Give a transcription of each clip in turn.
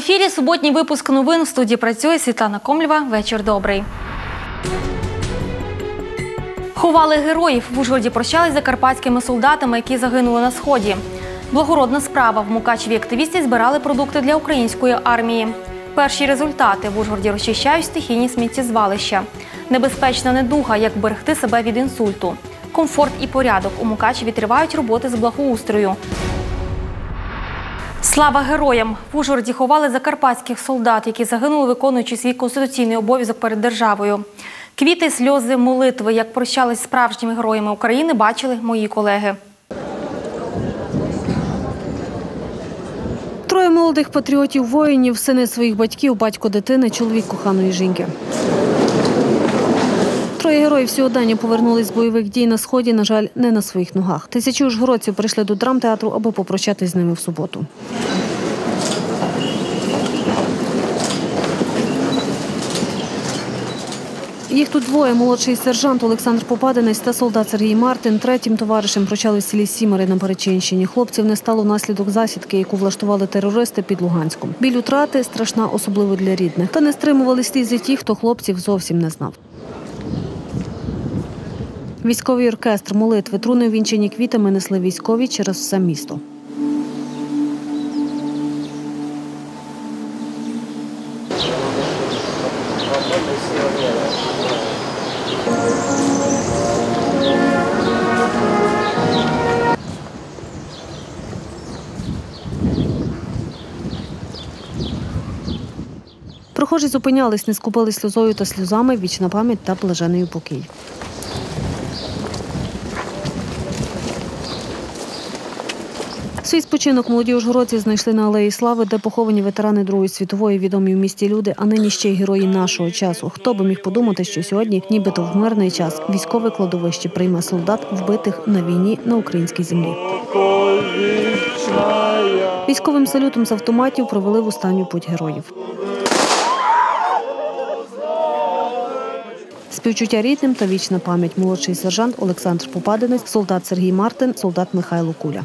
ефірі суботній випуск новин в студії працює Світлана Комлєва. Вечір добрий. Ховали героїв. В Ужгороді прощались закарпатськими солдатами, які загинули на сході. Благородна справа. В Мукачеві активісти збирали продукти для української армії. Перші результати в Ужгороді розчищають стихійні сміттєзвалища. Небезпечна недуга, як берегти себе від інсульту. Комфорт і порядок. У Мукачеві тривають роботи з благоустрою. Слава героям! В Ужгороді ховали закарпатських солдат, які загинули, виконуючи свій конституційний обов'язок перед державою. Квіти, сльози, молитви, як прощались справжніми героями України, бачили мої колеги. Троє молодих патріотів воїнів, сини своїх батьків, батько дитини, чоловік коханої жінки. Троє героїв сьогодення повернулись з бойових дій на сході, на жаль, не на своїх ногах. Тисячі ужгородців прийшли до драмтеатру, аби попрощатись з ними в суботу. Їх тут двоє. Молодший сержант Олександр Попадинець та солдат Сергій Мартин. Третім товаришем прочали в селі Сімери на Перечинщині. Хлопців не стало внаслідок засідки, яку влаштували терористи під Луганськом. Біль утрати страшна, особливо для рідних. Та не стримували сліз і ті, хто хлопців зовсім не знав. Військовий оркестр молитви труни вінчені квітами несли військові через все місто. Прохожі зупинялись, не скупили сльозою та сльозами, вічна пам'ять та блажений упокій. Спочинок молоді ужгородці знайшли на алеї слави, де поховані ветерани Другої світової, відомі в місті люди, а нині ще й герої нашого часу. Хто би міг подумати, що сьогодні, нібито в мирний час, військове кладовище прийме солдат, вбитих на війні на українській землі. Військовим салютом з автоматів провели в останню путь героїв. Співчуття рідним та вічна пам'ять молодший сержант Олександр Попадинець, солдат Сергій Мартин, солдат Михайло Куля.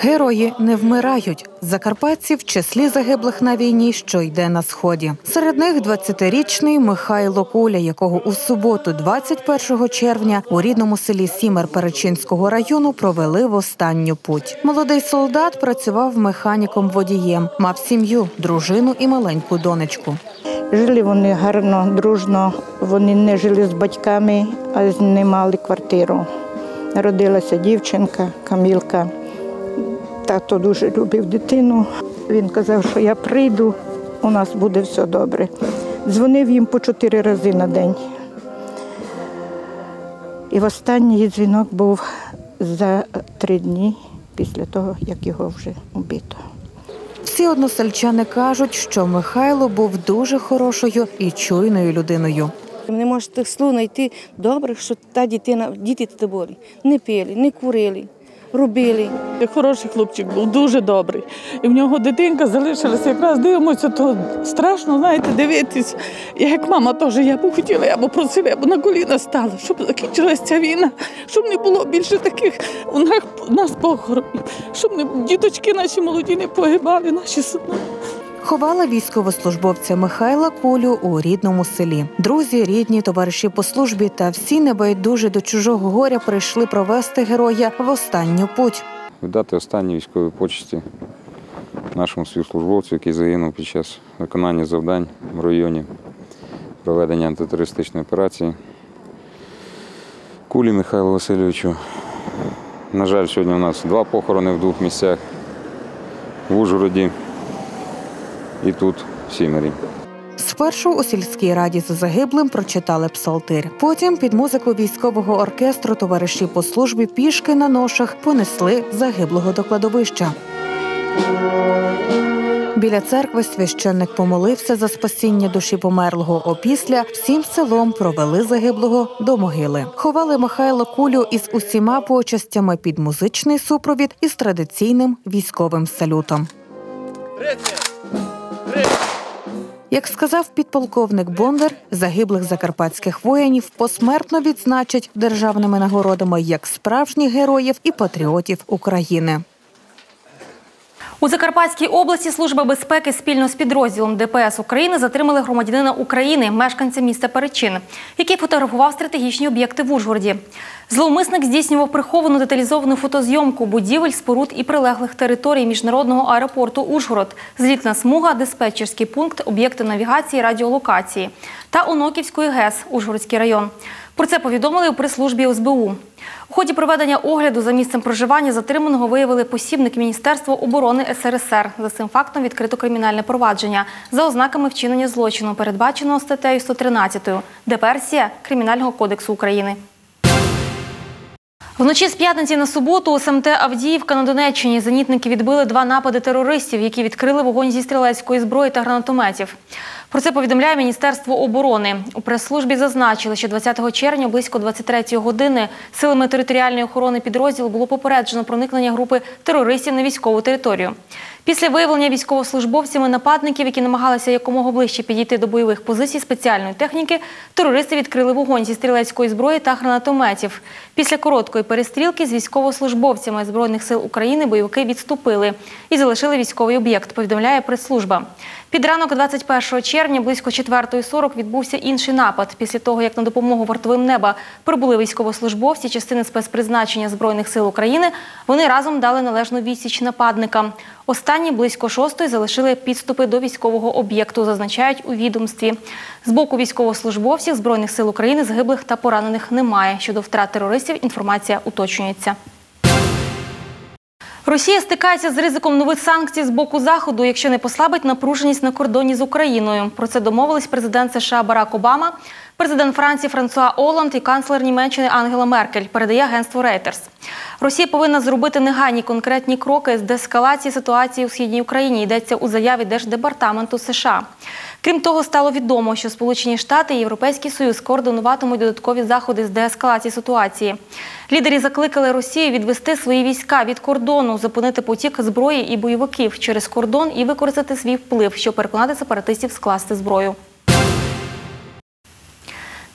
Герої не вмирають. Закарпатці в числі загиблих на війні, що йде на сході. Серед них 20-річний Михайло Куля, якого у суботу, 21 червня, у рідному селі Сімер Перечинського району провели в останню путь. Молодий солдат працював механіком водієм, мав сім'ю, дружину і маленьку донечку. Жили вони гарно, дружно. Вони не жили з батьками, а знімали квартиру. Народилася дівчинка, Камілка. Тато дуже любив дитину. Він казав, що я прийду, у нас буде все добре. Дзвонив їм по чотири рази на день. І в останній дзвінок був за три дні після того, як його вже убито. Всі односельчани кажуть, що Михайло був дуже хорошою і чуйною людиною. Не можеш тих слов знайти добре, що та дитина, діти були. Не пили, не курили, робили. Хороший хлопчик був, дуже добрий. І в нього дитинка залишилася. Якраз дивимося, то страшно, знаєте, дивитись. Я Як мама теж, я б хотіла, я б просила, я б на коліна стала, щоб закінчилася ця війна, щоб не було більше таких у нас, у щоб не, діточки наші молоді не погибали, наші сини. Ховала військовослужбовця Михайла Кулю у рідному селі. Друзі, рідні, товариші по службі та всі небайдужі до чужого горя прийшли провести героя в останню путь. Віддати останні військові почесті нашому співслужбовцю, який загинув під час виконання завдань в районі проведення антитерористичної операції. Кулі Михайлу Васильовичу. На жаль, сьогодні у нас два похорони в двох місцях в Ужгороді і тут, в Сімері. Спершу у сільській раді за загиблим прочитали псалтир. Потім під музику військового оркестру товариші по службі пішки на ношах понесли загиблого до кладовища. Біля церкви священник помолився за спасіння душі померлого. Опісля всім селом провели загиблого до могили. Ховали Михайло Кулю із усіма почастями під музичний супровід із традиційним військовим салютом. Як сказав підполковник Бондар, загиблих закарпатських воїнів посмертно відзначать державними нагородами як справжніх героїв і патріотів України. У Закарпатській області Служба безпеки спільно з підрозділом ДПС України затримали громадянина України, мешканця міста Перечин, який фотографував стратегічні об'єкти в Ужгороді. Зловмисник здійснював приховану деталізовану фотозйомку будівель, споруд і прилеглих територій міжнародного аеропорту Ужгород, злітна смуга, диспетчерський пункт, об'єкти навігації, радіолокації та Оноківської ГЕС Ужгородський район. Про це повідомили у прес-службі СБУ. У ході проведення огляду за місцем проживання затриманого виявили посібник Міністерства оборони СРСР. За цим фактом відкрито кримінальне провадження за ознаками вчинення злочину, передбаченого статтею 113 Диверсія Кримінального кодексу України. Вночі з п'ятниці на суботу у СМТ Авдіївка на Донеччині зенітники відбили два напади терористів, які відкрили вогонь зі стрілецької зброї та гранатометів. Про це повідомляє Міністерство оборони. У прес-службі зазначили, що 20 червня близько 23 години силами територіальної охорони підрозділу було попереджено проникнення групи терористів на військову територію. Після виявлення військовослужбовцями нападників, які намагалися якомога ближче підійти до бойових позицій спеціальної техніки, терористи відкрили вогонь зі стрілецької зброї та гранатометів. Після короткої перестрілки з військовослужбовцями Збройних сил України бойовики відступили і залишили військовий об'єкт, повідомляє прес-служба. Під ранок 21 червня близько 4.40 відбувся інший напад. Після того, як на допомогу вартовим неба прибули військовослужбовці частини спецпризначення Збройних сил України, вони разом дали належну відсіч нападникам. Останні близько шостої залишили підступи до військового об'єкту, зазначають у відомстві. З боку військовослужбовців Збройних сил України загиблих та поранених немає. Щодо втрат терористів інформація уточнюється. Росія стикається з ризиком нових санкцій з боку Заходу, якщо не послабить напруженість на кордоні з Україною. Про це домовились президент США Барак Обама, президент Франції Франсуа Оланд і канцлер Німеччини Ангела Меркель, передає агентство Reuters. Росія повинна зробити негайні конкретні кроки з деескалації ситуації у східній Україні. Йдеться у заяві Держдепартаменту США. Крім того, стало відомо, що Сполучені Штати і Європейський Союз координуватимуть додаткові заходи з деескалації ситуації. Лідері закликали Росію відвести свої війська від кордону, зупинити потік зброї і бойовиків через кордон і використати свій вплив, щоб переконати сепаратистів скласти зброю.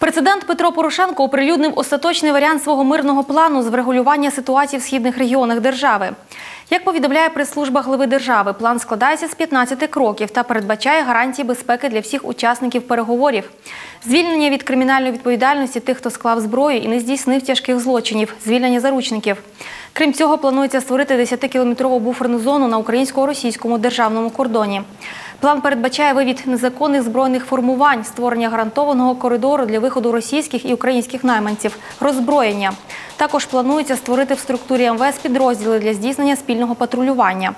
Президент Петро Порошенко оприлюднив остаточний варіант свого мирного плану з врегулювання ситуації в східних регіонах держави. Як повідомляє прес-служба глави держави, план складається з 15 кроків та передбачає гарантії безпеки для всіх учасників переговорів, звільнення від кримінальної відповідальності тих, хто склав зброю і не здійснив тяжких злочинів, звільнення заручників. Крім цього, планується створити 10-кілометрову буферну зону на українсько-російському державному кордоні. План передбачає вивід незаконних збройних формувань, створення гарантованого коридору для виходу російських і українських найманців, роззброєння. Також планується створити в структурі МВС підрозділи для здійснення спільного патрулювання.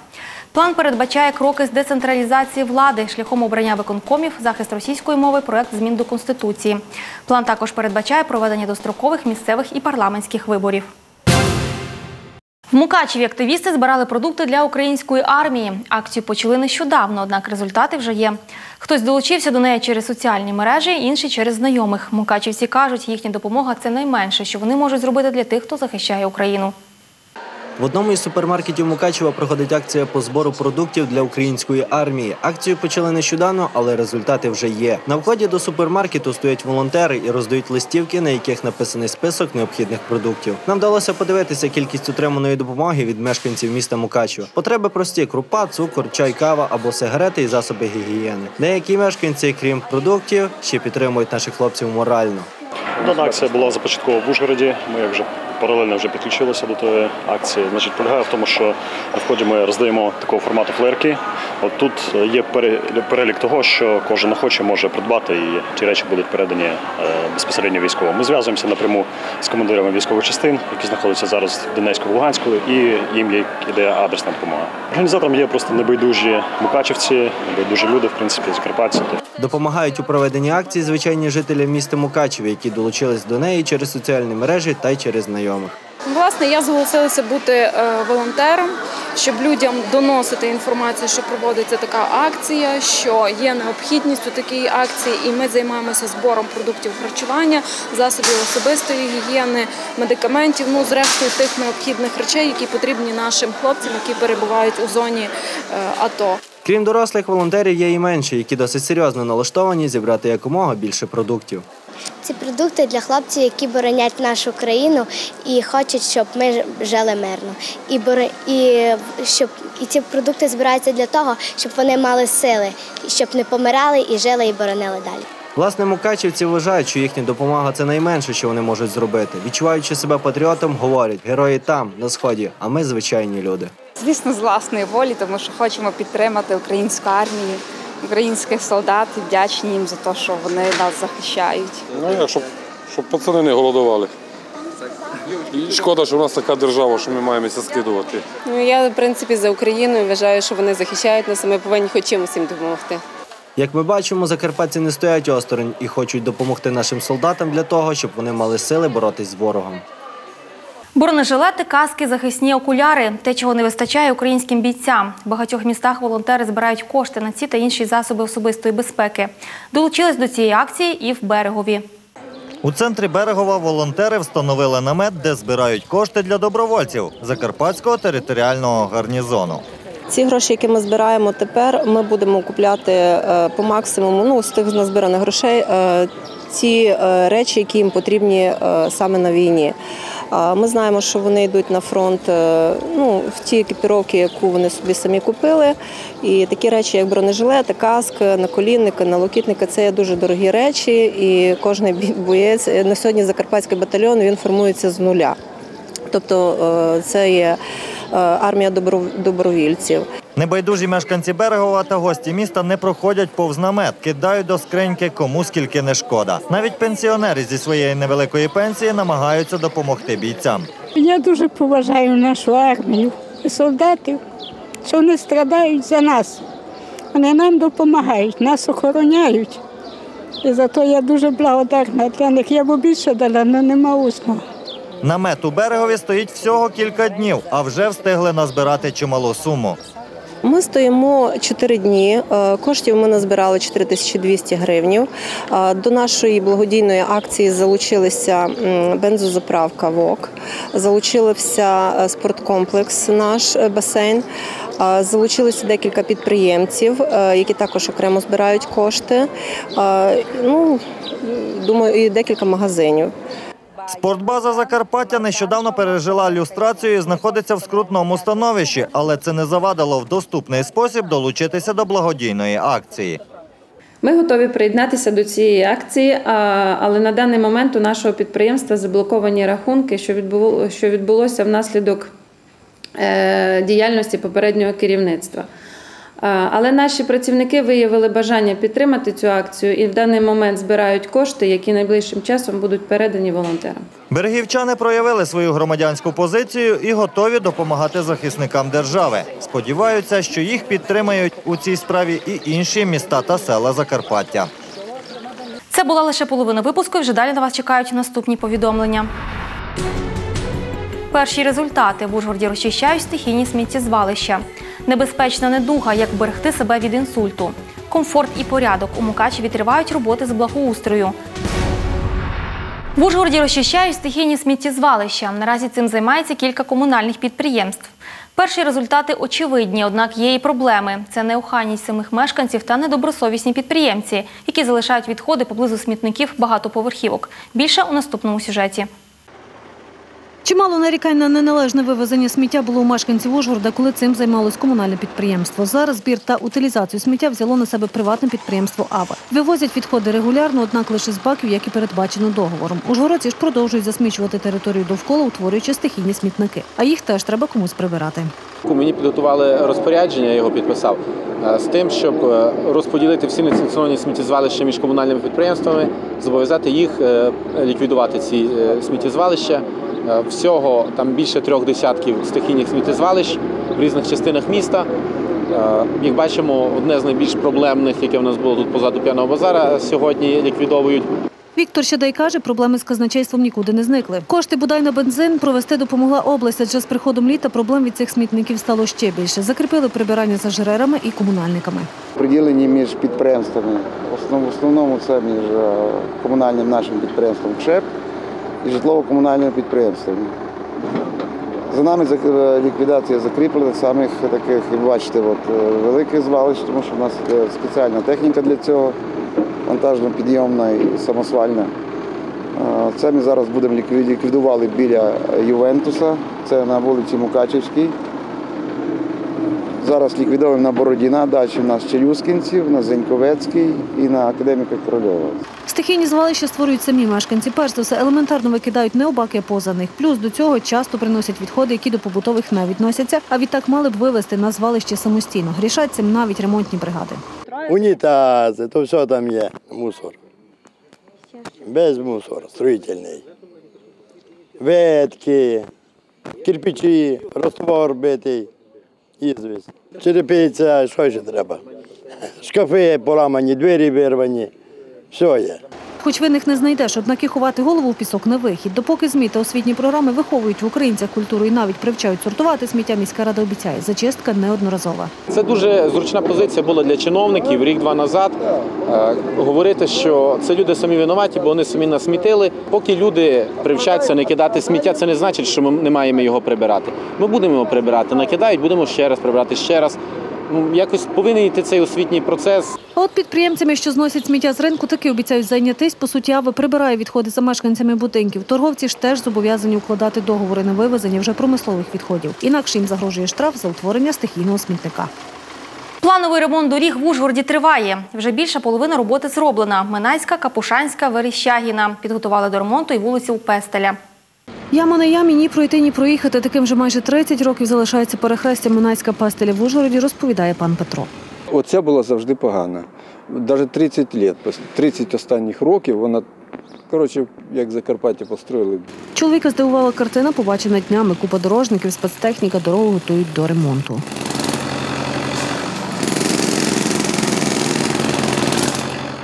План передбачає кроки з децентралізації влади шляхом обрання виконкомів, захист російської мови, проект змін до конституції. План також передбачає проведення дострокових місцевих і парламентських виборів. В Мукачеві активісти збирали продукти для української армії. Акцію почали нещодавно, однак результати вже є. Хтось долучився до неї через соціальні мережі, інші через знайомих. Мукачівці кажуть, їхня допомога це найменше, що вони можуть зробити для тих, хто захищає Україну. В одному із супермаркетів Мукачева проходить акція по збору продуктів для української армії. Акцію почали нещодавно, але результати вже є. На вході до супермаркету стоять волонтери і роздають листівки, на яких написаний список необхідних продуктів. Нам вдалося подивитися кількість отриманої допомоги від мешканців міста Мукачева. Потреби прості: крупа, цукор, чай, кава або сигарети і засоби гігієни. Деякі мешканці, крім продуктів, ще підтримують наших хлопців морально. Дана акція була започаткована в Ужгороді. Ми вже паралельно вже підключилися до тої акції. Значить, полягає в тому, що на вході ми роздаємо такого формату флерки. От тут є перелік того, що кожен охоче може придбати, і ті речі будуть передані е, безпосередньо військовим. Ми зв'язуємося напряму з командирами військових частин, які знаходяться зараз в Донецьку, Луганську, і їм іде адресна допомога. Організатором є просто небайдужі мукачівці, небайдужі люди, в принципі, закарпатці. Допомагають у проведенні акції звичайні жителі міста Мукачева, які долучились до неї через соціальні мережі та й через знайомих. Власне, я зголосилася бути е, волонтером, щоб людям доносити інформацію, що проводиться така акція, що є необхідність у такій акції, і ми займаємося збором продуктів харчування, засобів особистої гігієни, медикаментів, ну зрештою тих необхідних речей, які потрібні нашим хлопцям, які перебувають у зоні е, АТО. Крім дорослих волонтерів, є і менші, які досить серйозно налаштовані зібрати якомога більше продуктів. Ці продукти для хлопців, які боронять нашу країну і хочуть, щоб ми жили мирно. І бори- і щоб і ці продукти збираються для того, щоб вони мали сили, щоб не помирали і жили і боронили далі. Власне, мукачівці вважають, що їхня допомога це найменше, що вони можуть зробити. Відчуваючи себе патріотом, говорять, герої там, на сході, а ми звичайні люди. Звісно, з власної волі, тому що хочемо підтримати українську армію, українських солдат і вдячні їм за те, що вони нас захищають. Ну як, щоб, щоб пацани не голодували. І шкода, що в нас така держава, що ми маємося скидувати. Ну я в принципі за Україну і вважаю, що вони захищають нас. і Ми повинні хоч чимось їм допомогти. Як ми бачимо, закарпатці не стоять осторонь і хочуть допомогти нашим солдатам для того, щоб вони мали сили боротись з ворогом. Бронежилети, каски, захисні окуляри те, чого не вистачає українським бійцям. В багатьох містах волонтери збирають кошти на ці та інші засоби особистої безпеки. Долучились до цієї акції і в берегові. У центрі Берегова волонтери встановили намет, де збирають кошти для добровольців Закарпатського територіального гарнізону. Ці гроші, які ми збираємо тепер, ми будемо купляти е, по максимуму ну, з тих назбираних грошей е, ті е, речі, які їм потрібні е, саме на війні. Ми знаємо, що вони йдуть на фронт е, ну, в ті екіпіровки, яку вони собі самі купили. І такі речі, як бронежилети, каск, наколінники, налокітники це є дуже дорогі речі. І кожен боєць на сьогодні Закарпатський батальйон він формується з нуля. Тобто це є армія добро- добровільців. Небайдужі мешканці Берегова та гості міста не проходять повз намет, кидають до скриньки кому скільки не шкода. Навіть пенсіонери зі своєї невеликої пенсії намагаються допомогти бійцям. Я дуже поважаю нашу армію і солдатів, що вони страдають за нас. Вони нам допомагають, нас охороняють. І за то я дуже благодарна для них. Я б більше дала, але нема усного. Намет у берегові стоїть всього кілька днів, а вже встигли назбирати чималу суму. Ми стоїмо 4 дні. Е, Коштів ми назбирали 4200 гривнів. Е, До нашої благодійної акції залучилися бензозаправка ВОК, залучився е, спорткомплекс, наш басейн. Залучилося декілька підприємців, які також окремо збирають кошти. Ну, думаю, і декілька магазинів. Спортбаза Закарпаття нещодавно пережила люстрацію і знаходиться в скрутному становищі, але це не завадило в доступний спосіб долучитися до благодійної акції. Ми готові приєднатися до цієї акції, але на даний момент у нашого підприємства заблоковані рахунки, що відбуло- відбулося внаслідок е, діяльності попереднього керівництва. А, Але наші працівники виявили бажання підтримати цю акцію і в даний момент збирають кошти, які найближчим часом будуть передані волонтерам. Берегівчани проявили свою громадянську позицію і готові допомагати захисникам держави. Сподіваються, що їх підтримають у цій справі і інші міста та села Закарпаття. Це була лише половина випуску. і Вже далі на вас чекають наступні повідомлення. Перші результати в Ужгороді розчищають стихійні сміттєзвалища. Небезпечна недуга, як берегти себе від інсульту. Комфорт і порядок у Мукачеві тривають роботи з благоустрою. В Ужгороді розчищають стихійні сміттєзвалища. Наразі цим займається кілька комунальних підприємств. Перші результати очевидні, однак є і проблеми. Це неохайність самих мешканців та недобросовісні підприємці, які залишають відходи поблизу смітників багатоповерхівок. Більше у наступному сюжеті. Чимало нарікань на неналежне вивезення сміття було у мешканців Ужгорода, коли цим займалось комунальне підприємство. Зараз збір та утилізацію сміття взяло на себе приватне підприємство «Ава». Вивозять відходи регулярно, однак лише з баків, як і передбачено договором. Ужгородці ж продовжують засмічувати територію довкола, утворюючи стихійні смітники. А їх теж треба комусь прибирати. Мені підготували розпорядження, я його підписав е, з тим, щоб е, розподілити всі несанкціоновані сміттєзвалища між комунальними підприємствами, зобов'язати їх е, ліквідувати ці сміттєзвалища. Е, Всього там більше трьох десятків стихійних сміттєзвалищ в різних частинах міста. Е, Як бачимо, одне з найбільш проблемних, яке в нас було тут позаду п'яного базара, сьогодні ліквідовують. Віктор Щедай каже, проблеми з казначейством нікуди не зникли. Кошти бодай на бензин провести допомогла область, адже з приходом літа проблем від цих смітників стало ще більше. Закріпили прибирання за жрерами і комунальниками. Приділені між підприємствами. В основному це між е, комунальним нашим підприємством ЧЕП і житлово-комунальними підприємствами. За нами е, ліквідація закріплених самих таких, як бачите, от, е, великих звалищ, тому що в нас є спеціальна техніка для цього, вантажно-підйомна і самосвальна. Е, Це ми зараз будемо лікві- ліквідували біля Ювентуса, це на вулиці Мукачевській. Зараз ліквідуємо на Бородіна, далі в нас Челюскінців, на Зеньковецький і на Академіка Корольова. Стихійні звалища створюють самі мешканці. Перш за все, елементарно викидають не обаки, а поза них. Плюс до цього часто приносять відходи, які до побутових не відносяться, а відтак мали б вивезти на звалище самостійно. Грішать цим навіть ремонтні бригади. Унітази, то все там є. Мусор. Без мусору, строїтельний. Ветки, кирпичі, розтвор битий, ізвість. Черепиця, що ще треба? Шкафи поламані, двері вирвані. Все є. Хоч винних не знайдеш, однак і ховати голову в пісок не вихід. Допоки ЗМІ та освітні програми виховують в українцях культуру і навіть привчають сортувати сміття, міська рада обіцяє, зачистка неодноразова. Це дуже зручна позиція була для чиновників рік-два назад. Е, говорити, що це люди самі винуваті, бо вони самі насмітили. Поки люди привчаться не кидати сміття, це не значить, що ми не маємо його прибирати. Ми будемо його прибирати, накидають, будемо ще раз прибирати ще раз. Ну, якось повинен йти цей освітній процес. А от підприємцями, що зносять сміття з ринку, таки обіцяють зайнятись. По суті, ави прибирає відходи за мешканцями будинків. Торговці ж теж зобов'язані укладати договори на вивезення вже промислових відходів. Інакше їм загрожує штраф за утворення стихійного смітника. Плановий ремонт доріг в Ужгороді триває. Вже більша половина роботи зроблена. Минайська, Капушанська, Верещагіна. Підготували до ремонту і вулицю у Пестеля. Яма на ямі ні пройти, ні проїхати. Таким вже майже 30 років залишається перехрестя Минайська пастеля в Ужгороді, розповідає пан Петро. Оця була завжди погана. Навіть 30 років, 30 останніх років вона, коротше, як Закарпаття построїли. Чоловіка здивувала картина, побачена днями. Купа дорожників, спецтехніка, дорогу готують до ремонту.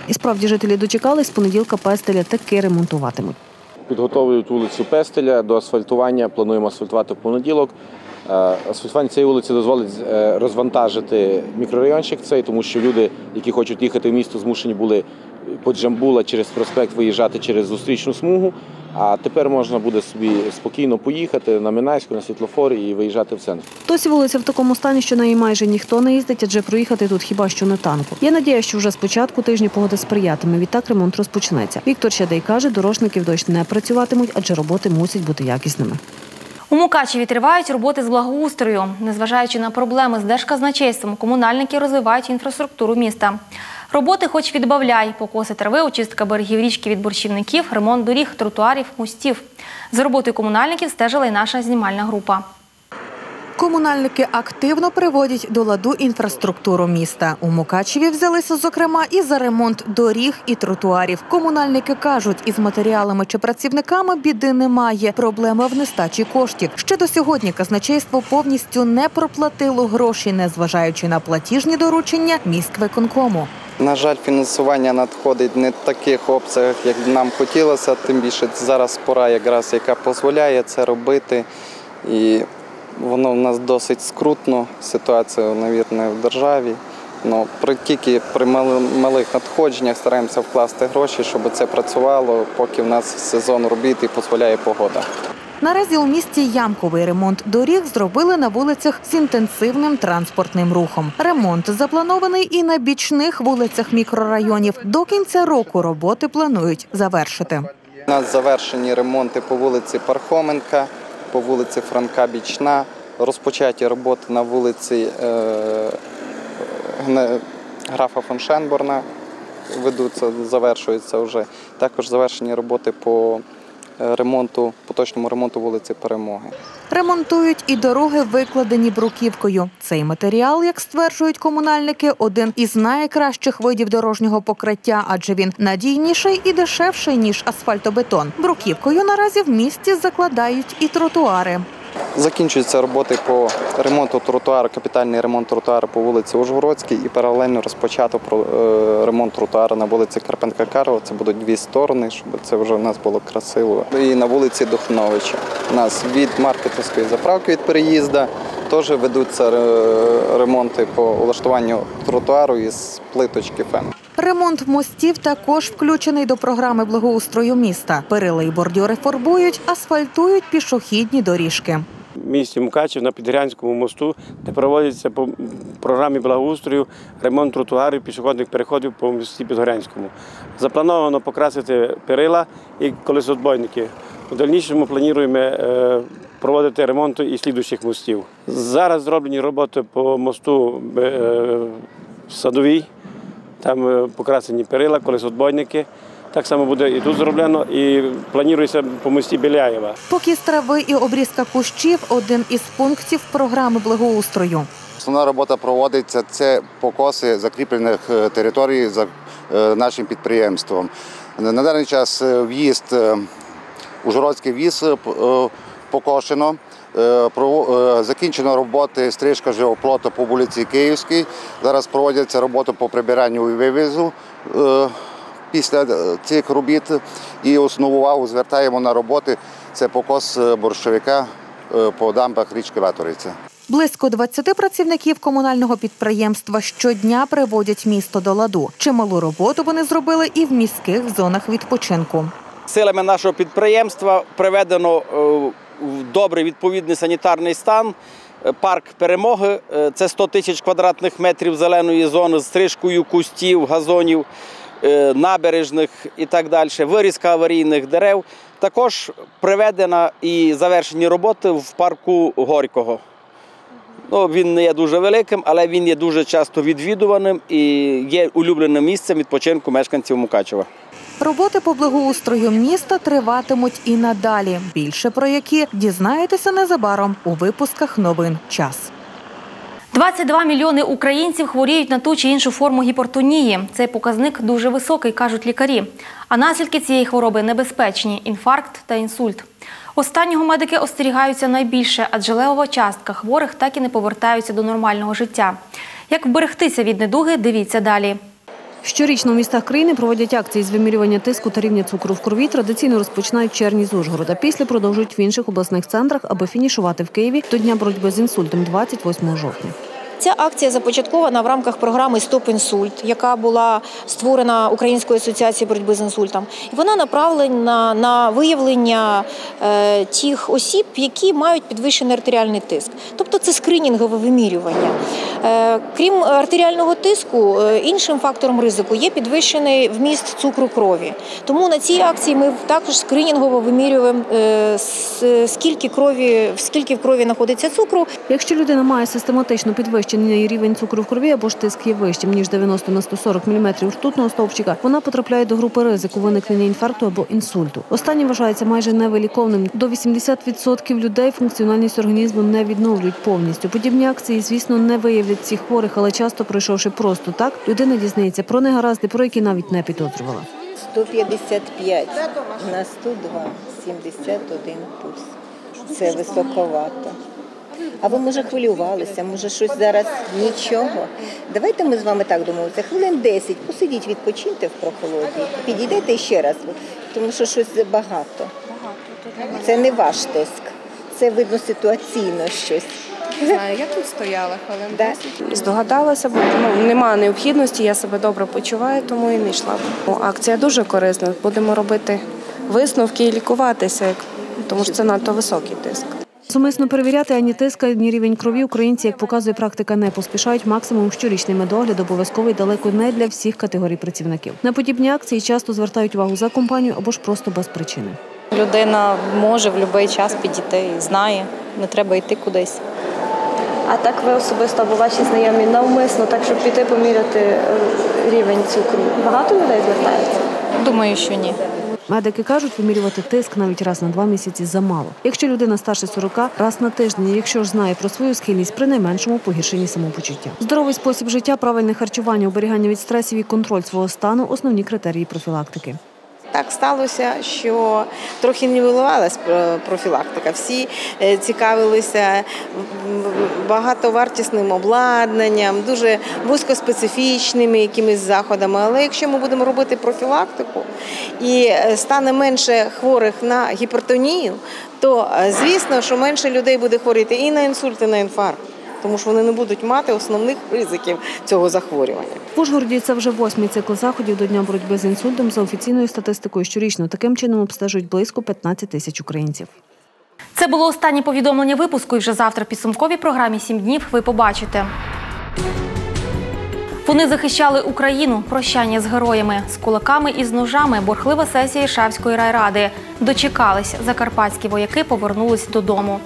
І справді жителі дочекались, з понеділка пестеля таки ремонтуватимуть. Підготовлюють вулицю Пестеля до асфальтування. Плануємо асфальтувати в понеділок. Е, Асфальтування цієї вулиці дозволить е, розвантажити мікрорайончик цей, тому що люди, які хочуть їхати в місто, змушені були по Джамбула через проспект виїжджати через зустрічну смугу. А тепер можна буде собі спокійно поїхати на Минайську, на світлофор і виїжджати в центр. Досі вулиця в такому стані, що на неї майже ніхто не їздить, адже проїхати тут хіба що на танку. Є надія, що вже з початку тижня погода сприятиме. Відтак ремонт розпочнеться. Віктор Щадей каже, дорожники в дощ не працюватимуть, адже роботи мусять бути якісними. У Мукачеві тривають роботи з благоустрою. Незважаючи на проблеми з держказначейством, комунальники розвивають інфраструктуру міста. Роботи хоч відбавляй, покоси трави, очистка берегів річки від борщівників, ремонт доріг, тротуарів, мостів. За роботою комунальників стежила й наша знімальна група. Комунальники активно приводять до ладу інфраструктуру міста. У Мукачеві взялися, зокрема, і за ремонт доріг і тротуарів. Комунальники кажуть, із матеріалами чи працівниками біди немає. Проблема в нестачі коштів. Ще до сьогодні казначейство повністю не проплатило гроші, незважаючи на платіжні доручення міськвиконкому. На жаль, фінансування надходить не в таких обсягах, як нам хотілося. Тим більше зараз пора, якраз яка дозволяє це робити. І воно в нас досить скрутно. Ситуація, навірно, в державі. Ну, при тільки при малих надходженнях стараємося вкласти гроші, щоб це працювало, поки в нас сезон робіт і дозволяє погода. Наразі у місті ямковий ремонт доріг зробили на вулицях з інтенсивним транспортним рухом. Ремонт запланований і на бічних вулицях мікрорайонів. До кінця року роботи планують завершити. У нас завершені ремонти по вулиці Пархоменка, по вулиці Франка Бічна, розпочаті роботи на вулиці е, графа фон Шенборна. Ведуться, завершуються вже. Також завершені роботи по е, ремонту, поточному ремонту вулиці Перемоги. Ремонтують і дороги, викладені бруківкою. Цей матеріал, як стверджують комунальники, один із найкращих видів дорожнього покриття, адже він надійніший і дешевший ніж асфальтобетон. Бруківкою наразі в місті закладають і тротуари. Закінчуються роботи по ремонту тротуару, капітальний ремонт тротуару по вулиці Ужгородській і паралельно розпочато е, ремонт тротуару на вулиці Карпенка Карова. Це будуть дві сторони, щоб це вже в нас було красиво. І на вулиці Духновича. У нас від маркетовської заправки від переїзду теж ведуться е, ремонти по улаштуванню тротуару із плиточки фен. Ремонт мостів також включений до програми благоустрою міста. Перила і бордюри фарбують, асфальтують пішохідні доріжки. В місті Мукачев на Підгірянському мосту, де проводяться по- програмі благоустрою ремонт тротуарів пішохідних переходів по місті Підгорянському. Заплановано покрасити перила і колесоотбойники. У дальнішому плануємо е, проводити ремонт і слідуючих мостів. Зараз зроблені роботи по мосту е, Садовій, там е, покрасені перила, колесоотбойники. Так само буде і тут зроблено, і планується по мості Біляєва. Покіс трави і обрізка кущів один із пунктів програми благоустрою. Основна робота проводиться це покоси закріплених е, територій за е, нашим підприємством. На даний час в'їзд, Ужгородський в'їзд покошено. Е, е, Закінчено роботи стрижка живоплоту по вулиці Київській. Зараз проводяться роботи по прибиранню і вивізу. е, Після цих робіт і основну увагу звертаємо на роботи. Це покос борщовика по дамбах річки Латориця. Близько 20 працівників комунального підприємства щодня приводять місто до ладу. Чималу роботу вони зробили і в міських зонах відпочинку. Силами нашого підприємства приведено в добрий відповідний санітарний стан. Е, Парк перемоги е, це 100 тисяч квадратних метрів зеленої зони з стрижкою кустів, газонів, е, набережних і так далі. Вирізка аварійних дерев. Також приведена і завершені роботи в парку Горького. Ну, він не є дуже великим, але він є дуже часто відвідуваним і є улюбленим місцем відпочинку мешканців Мукачева. Роботи по благоустрою міста триватимуть і надалі. Більше про які дізнаєтеся незабаром у випусках новин час. 22 мільйони українців хворіють на ту чи іншу форму гіпертонії. Цей показник дуже високий, кажуть лікарі. А наслідки цієї хвороби небезпечні інфаркт та інсульт. Останнього медики остерігаються найбільше, адже левова частка хворих так і не повертаються до нормального життя. Як вберегтися від недуги, дивіться далі. Щорічно в містах країни проводять акції з вимірювання тиску та рівня цукру в крові. Традиційно розпочинають черні з Ужгорода. Після продовжують в інших обласних центрах, аби фінішувати в Києві до дня боротьби з інсультом 28 жовтня. Ця акція започаткована в рамках програми Стоп інсульт, яка була створена Українською асоціацією боротьби з інсультом. Вона направлена на виявлення е, тих осіб, які мають підвищений артеріальний тиск. Тобто це скринінгове вимірювання. Е, крім артеріального тиску, е, іншим фактором ризику є підвищений вміст цукру крові. Тому на цій акції ми також скринінгово вимірюємо скільки крові, скільки в крові знаходиться цукру. Якщо людина має систематично підвищений рівень цукру в крові або ж тиск є вищим ніж 90 на 140 мм ртутного стовпчика, вона потрапляє до групи ризику виникнення інфаркту або інсульту. Останній вважається майже невиліковним. До 80% людей функціональність організму не відновлюють повністю. Подібні акції, звісно, не виявлять цих хворих, але часто пройшовши просто так, людина дізнається про негаразди, про які навіть не підозрювала. 155 на 102, 71 пульс. Це високовато. А ви, може, хвилювалися, може, щось зараз нічого. Давайте ми з вами так домовимося. Хвилин 10, посидіть, відпочиньте в прохолоді. Підійдете ще раз, тому що щось багато. Це не ваш тиск. Це видно ситуаційно щось. Не знаю, я тут стояла хвилин 10. Здогадалася, бо ну, немає необхідності, я себе добре почуваю, тому і не йшла. Акція дуже корисна. Будемо робити висновки і лікуватися, тому що це надто високий тиск. Сумисно перевіряти ані тиск, ані рівень крові українці, як показує практика, не поспішають. Максимум щорічний медогляд обов'язковий далеко не для всіх категорій працівників. На подібні акції часто звертають увагу за компанію або ж просто без причини. Людина може в будь-який час підійти знає, не треба йти кудись. А так ви особисто або ваші знайомі навмисно, так щоб піти поміряти е, рівень цукру. Багато людей звертається? Думаю, що ні. Медики кажуть, вимірювати тиск навіть раз на два місяці замало. Якщо людина старше 40, раз на тиждень, якщо ж знає про свою схильність при найменшому погіршенні самопочуття. Здоровий спосіб життя, правильне харчування, оберігання від стресів і контроль свого стану основні критерії профілактики. Так сталося, що трохи нівелувалась про- профілактика. Всі е, цікавилися багатовартісним обладнанням, дуже вузькоспецифічними якимись заходами. Але якщо ми будемо робити профілактику і е, стане менше хворих на гіпертонію, то е, звісно, що менше людей буде хворіти і на інсульт, і на інфаркт. Тому що вони не будуть мати основних ризиків цього захворювання. В Ужгороді це вже восьмий цикл заходів до дня боротьби з інсультом. За офіційною статистикою щорічно таким чином обстежують близько 15 тисяч українців. Це було останнє повідомлення випуску. І вже завтра в підсумковій програмі «7 днів ви побачите. Вони захищали Україну, прощання з героями, з кулаками і з ножами. Борхлива сесія Шавської райради. Дочекались. Закарпатські вояки повернулись додому.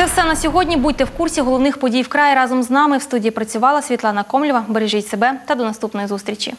Це все на сьогодні. Будьте в курсі головних подій в краї разом з нами. В студії працювала Світлана Комлєва. Бережіть себе та до наступної зустрічі.